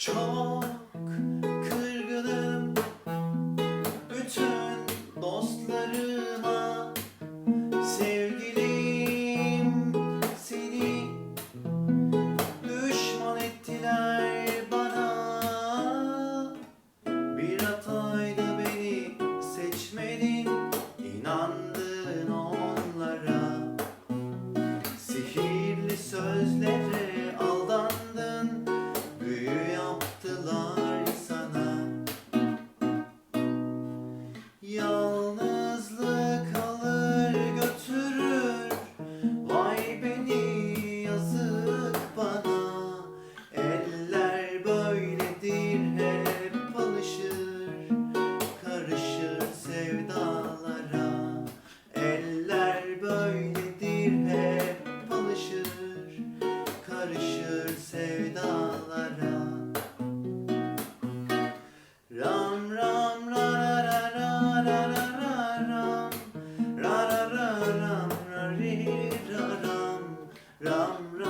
저 sevdalara. Ram ram ra ra ra ram. Ra ra ram ra ram ram